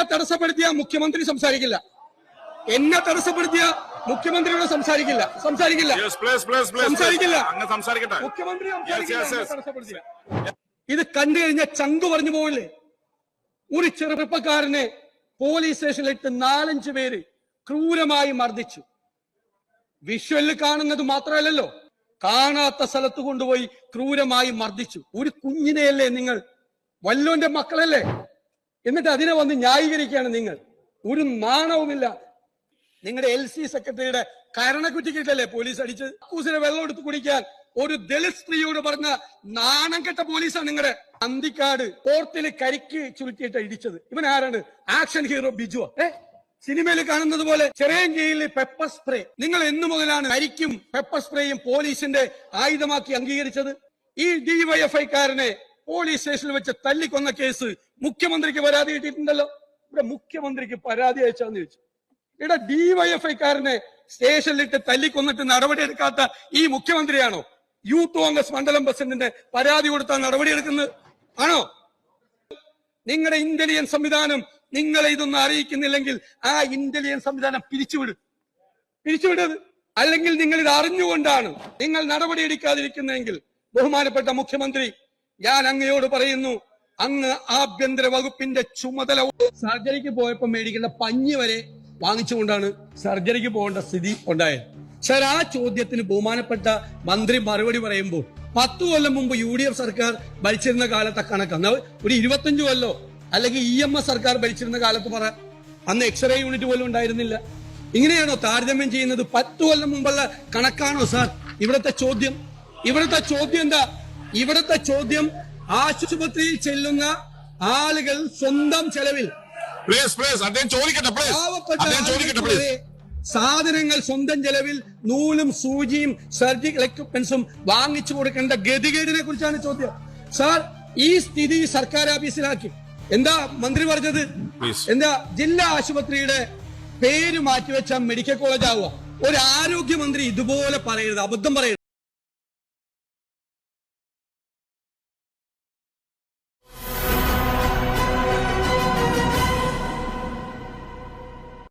എന്നെ തടസ്സപ്പെടുത്തിയ മുഖ്യമന്ത്രി സംസാരിക്കില്ല. എന്നെ തടസ്സപ്പെടുത്തിയ മുഖ്യമന്ത്രിയോട് സംസാരിക്കില്ല. സംസാരിക്കില്ല. സംസാരിക്കില്ല. മുഖ്യമന്ത്രി സംസാരിക്കില്ല. ഇത് കണ്ടു കഴിഞ്ഞ ചങ്കു പറഞ്ഞു പോവില്ലേ? ഒരു ചെറുപ്പക്കാരനെ പോലീസ് സ്റ്റേഷനിലിട്ട് നാലഞ്ച് പേര് ക്രൂരമായി മർദ്ദിച്ചു. വിഷ്വലിൽ കാണുന്നത് മാത്രമല്ലല്ലോ. കാണാത്ത സ്ഥലത്ത് കൊണ്ടുപോയി ക്രൂരമായി മർദ്ദിച്ചു. ഒരു കുഞ്ഞിനെയല്ലേ നിങ്ങൾ? വല്ലോന്റെ മക്കളല്ലേ? എന്നിട്ട് അതിനെ വന്ന് ന്യായീകരിക്കുകയാണ് നിങ്ങൾ. ഒരു നാണവുമില്ല. നിങ്ങളുടെ എൽ സി സെക്രട്ടറിയുടെ കരണക്കുറ്റിക്കിട്ടല്ലേ പോലീസ് അടിച്ച്? കൂസിനെ വെള്ളം എടുത്ത് കുടിക്കാൻ ഒരു ദളിത് സ്ത്രീയോട് പറഞ്ഞ നാണം കെട്ട പോലീസാണ് നിങ്ങളുടെ അന്തിക്കാട്. കോർത്തിൽ കരിക്ക് ചുരുട്ടിയിട്ട് ഇടിച്ചത്. ഇവൻ ആരാണ്? ആക്ഷൻ ഹീറോ ബിജു ഏ? സിനിമയിൽ കാണുന്നത് പോലെ ചെറിയഞ്ചേരിയിൽ പെപ്പർ സ്പ്രേ. നിങ്ങൾ എന്നു മുതലാണ് കരിക്കും പെപ്പർ സ്പ്രേയും പോലീസിന്റെ ആയുധമാക്കി അംഗീകരിച്ചത്. ഈ ഡിവൈഎഫ്ഐക്കാരനെ പോലീസ് സ്റ്റേഷനിൽ വെച്ച് തല്ലിക്കൊന്ന കേസ് മുഖ്യമന്ത്രിക്ക് പരാതി കിട്ടിയിട്ടുണ്ടല്ലോ. ഇവിടെ മുഖ്യമന്ത്രിക്ക് പരാതി അയച്ചാന്ന് ചോദിച്ചു. ഇവിടെ ഡിവൈഎഫ്ഐക്കാരനെ സ്റ്റേഷനിലിട്ട് തല്ലിക്കൊന്നിട്ട് നടപടിയെടുക്കാത്ത ഈ മുഖ്യമന്ത്രിയാണോ? യൂത്ത് കോൺഗ്രസ് മണ്ഡലം പ്രസിഡന്റിന്റെ പരാതി കൊടുത്താൽ നടപടിയെടുക്കുന്നത്? ആണോ? നിങ്ങളുടെ ഇന്റലിജൻസ് സംവിധാനം നിങ്ങളെ ഇതൊന്നും അറിയിക്കുന്നില്ലെങ്കിൽ ആ ഇന്റലിജൻസ് സംവിധാനം പിരിച്ചുവിടും. പിരിച്ചുവിടത് അല്ലെങ്കിൽ നിങ്ങൾ ഇത് അറിഞ്ഞുകൊണ്ടാണ് നിങ്ങൾ നടപടിയെടുക്കാതിരിക്കുന്നതെങ്കിൽ ബഹുമാനപ്പെട്ട മുഖ്യമന്ത്രി ഞാൻ അങ്ങയോട് പറയുന്നു അങ്ങ് ആഭ്യന്തര വകുപ്പിന്റെ ചുമതല സർജറിക്ക് പോയപ്പോ മേടിക്കേണ്ട പഞ്ഞി വരെ വാങ്ങിച്ചുകൊണ്ടാണ് സർജറിക്ക് പോകേണ്ട സ്ഥിതി ഉണ്ടായത്. സർ ആ ചോദ്യത്തിന് ബഹുമാനപ്പെട്ട മന്ത്രി മറുപടി പറയുമ്പോൾ പത്തു കൊല്ലം മുമ്പ് യു ഡി എഫ് സർക്കാർ ഭരിച്ചിരുന്ന കാലത്തെ കണക്ക്. അന്ന് ഒരു ഇരുപത്തഞ്ചു കൊല്ലോ അല്ലെങ്കിൽ ഇ എം എസ് സർക്കാർ ഭരിച്ചിരുന്ന കാലത്ത് പറ. അന്ന് എക്സ്റേ യൂണിറ്റ് പോലും ഉണ്ടായിരുന്നില്ല. ഇങ്ങനെയാണോ താരതമ്യം ചെയ്യുന്നത്? പത്തു കൊല്ലം മുമ്പുള്ള കണക്കാണോ സാർ ഇവിടുത്തെ ചോദ്യം? ഇവിടുത്തെ ചോദ്യം എന്താ? ഇവിടുത്തെ ചോദ്യം ആശുപത്രിയിൽ ചെല്ലുന്ന ആളുകൾ സ്വന്തം ചെലവിൽ പ്ലീസ് പ്ലീസ് അദ്ദേഹം ചോദിക്കട്ടെ പ്ലീസ് പാവപ്പെട്ട അദ്ദേഹം ചോദിക്കട്ടെ പ്ലീസ് സാധനങ്ങൾ സ്വന്തം ചെലവിൽ നൂലും സൂചിയും സർജിക്കൽ എക്യുപ്മെന്റ്സും വാങ്ങിച്ചു കൊടുക്കേണ്ട ഗതികേടിനെ കുറിച്ചാണ് ചോദ്യം. സാർ ഈ സ്ഥിതി സർക്കാർ ഓഫീസിലാക്കി. എന്താ മന്ത്രി പറഞ്ഞത്? എന്താ ജില്ലാ ആശുപത്രിയുടെ പേര് മാറ്റിവെച്ച മെഡിക്കൽ കോളേജ് ആവുക ഒരു ആരോഗ്യമന്ത്രി ഇതുപോലെ പറയരുത് അബദ്ധം പറയരുത്.